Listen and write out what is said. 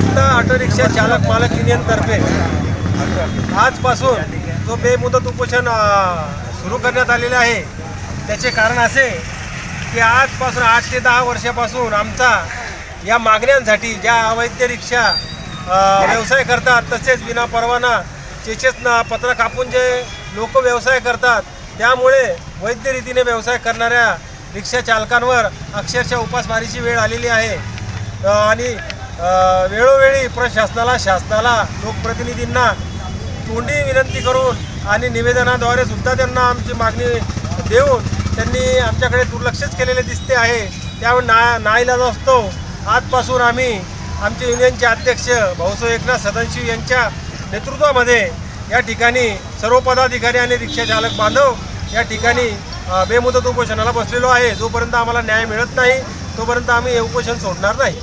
रिक्षा चालक मालक युनियनतर्फे आजपासून जो बेमुदत उपोषण सुरू करण्यात आलेलं आहे त्याचे कारण असे की आजपासून आठ ते दहा वर्षापासून आमचा या मागण्यांसाठी ज्या अवैध रिक्षा व्यवसाय करतात तसेच विना परवाना चेचेच पत्र कापून जे लोक व्यवसाय करतात त्यामुळे वैद्य रीतीने व्यवसाय करणाऱ्या रिक्षा चालकांवर अक्षरशः उपासमारीची वेळ आलेली आहे. आणि वेळोवेळी प्रशासनाला शासनाला लोकप्रतिनिधींना तोंडी विनंती करून आणि निवेदनाद्वारे सुद्धा त्यांना आमची मागणी देऊन त्यांनी आमच्याकडे दुर्लक्षच केलेले दिसते आहे. त्यामुळे ना नाईलाज असतो आजपासून आम्ही आमचे युनियनचे अध्यक्ष भाऊसाहेब एकनाथ सदनशिव यांच्या नेतृत्वामध्ये या ठिकाणी सर्व पदाधिकारी आणि रिक्षाचालक बांधव या ठिकाणी बेमुदत उपोषणाला बसलेलो आहे. जोपर्यंत आम्हाला न्याय मिळत नाही तोपर्यंत आम्ही हे उपोषण सोडणार नाही.